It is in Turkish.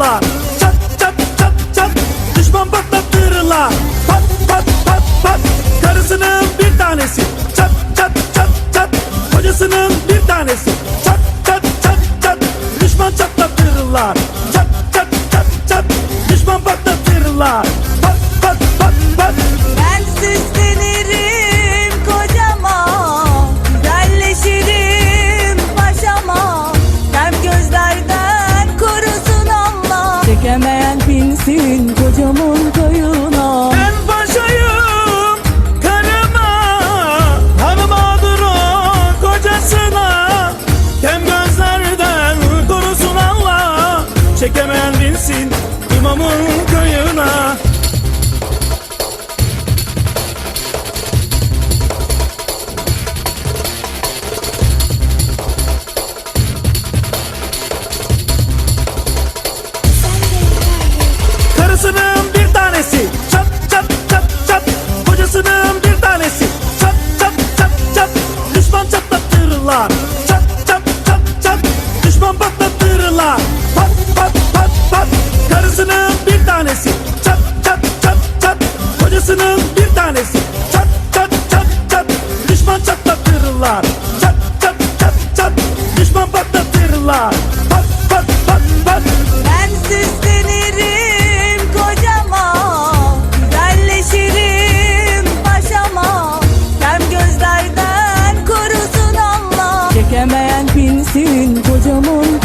lot. patlatırlar Çat çat çat çat. Düşman patlatırlar. Çekemeyen binsin imamın köyüne. Karısının bir tanesi çat çat çat çat. Kocasının bir tanesi çat çat çat çat. Düşman çatlattırırlar çat çat çat çat. Düşman patlattırırlar Anasının bir tanesi. Çat çat çat çat. Düşman çatlatırlar. Çat çat çat çat. Düşman patlatırlar. Pat pat pat pat. Ben süslenirim kocama. Güzelleşirim başama Kem gözlerden kurusun Allah. Çekemeyen pinsin kocaman